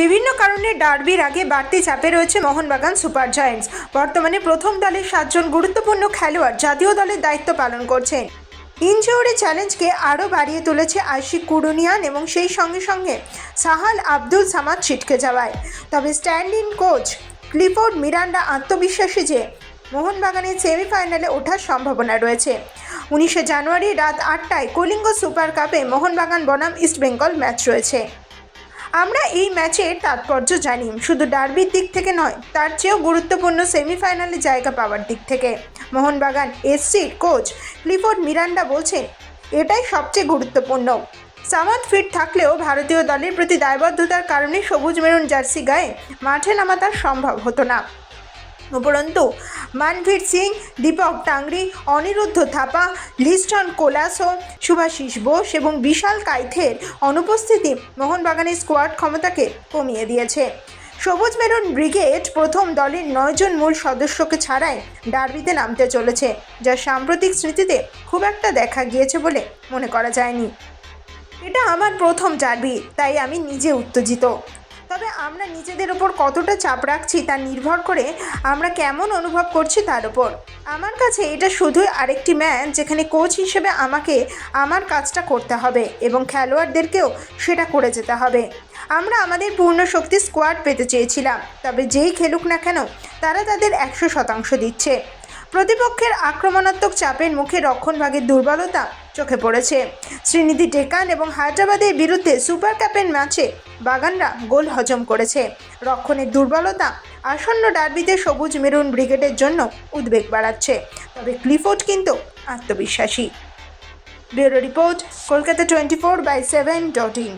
বিভিন্ন কারণে ডার্বির আগে বাড়তি চাপে রয়েছে মোহনবাগান সুপার জায়ান্টস। বর্তমানে প্রথম দলের সাতজন গুরুত্বপূর্ণ খেলোয়াড় জাতীয় দলের দায়িত্ব পালন করছেন। ইনজিওরি চ্যালেঞ্জকে আরও বাড়িয়ে তুলেছে আশিক কুরুনিয়ান এবং সেই সঙ্গে সঙ্গে সাহাল আব্দুল সামাদ ছিটকে যাওয়ায়। তবে stand in coach Clifford Miranda আত্মবিশ্বাসী যে মোহনবাগানের সেমিফাইনালে ওঠার সম্ভাবনা রয়েছে। উনিশে জানুয়ারি রাত আটটায় কলিঙ্গ সুপার কাপে মোহনবাগান বনাম ইস্টবেঙ্গল ম্যাচ রয়েছে। আমরা এই ম্যাচের তাৎপর্য জানি, শুধু ডার্বির দিক থেকে নয়, তার চেয়েও গুরুত্বপূর্ণ সেমিফাইনালে জায়গা পাওয়ার দিক থেকে। মোহনবাগান এসসির কোচ ক্লিফোর্ড মিরান্ডা বলছেন, এটাই সবচেয়ে গুরুত্বপূর্ণ। সামাদ ফিট থাকলেও ভারতীয় দলের প্রতি দায়বদ্ধতার কারণে সবুজ মেরুন জার্সি গায়ে মাঠে নামা তার সম্ভব হতো না। উপরন্তু মানভীর সিং, দীপক টাংরি, অনিরুদ্ধ থাপা, লিস্টন কোলাসো শুভাশিস বোস এবং বিশাল কাইথের অনুপস্থিতি মোহনবাগানের স্কোয়াড ক্ষমতাকে কমিয়ে দিয়েছে। সবুজ মেরুন ব্রিগেড প্রথম দলের নয়জন মূল সদস্যকে ছাড়াই ডার্বিতে নামতে চলেছে, যা সাম্প্রতিক স্মৃতিতে খুব একটা দেখা গিয়েছে বলে মনে করা যায়নি। এটা আমার প্রথম ডার্বি, তাই আমি নিজে উত্তেজিত। তবে আমরা নিজেদের ওপর কতটা চাপ রাখছি তা নির্ভর করে আমরা কেমন অনুভব করছি তার ওপর আমার কাছে এটা শুধুই আরেকটি ম্যাচ যেখানে কোচ হিসেবে আমাকে আমার কাজটা করতে হবে এবং খেলোয়াড়দেরকেও সেটা করে যেতে হবে। আমরা আমাদের পূর্ণ শক্তি স্কোয়াড পেতে চেয়েছিলাম, তবে যেই খেলুক না কেন তারা তাদের একশো শতাংশ দিচ্ছে। প্রতিপক্ষের আক্রমণাত্মক চাপের মুখে রক্ষণভাগের দুর্বলতা চোখে পড়েছে। শ্রীনিধি টেকান এবং হায়দ্রাবাদের বিরুদ্ধে সুপার কাপের ম্যাচে বাগানরা গোল হজম করেছে। রক্ষণের দুর্বলতা আসন্ন ডার্বিতে সবুজ মেরুন ব্রিগেডের জন্য উদ্বেগ বাড়াচ্ছে, তবে ক্লিফোর্ড কিন্তু আত্মবিশ্বাসী। Bureau report, Kolkata twenty four by seven dot in.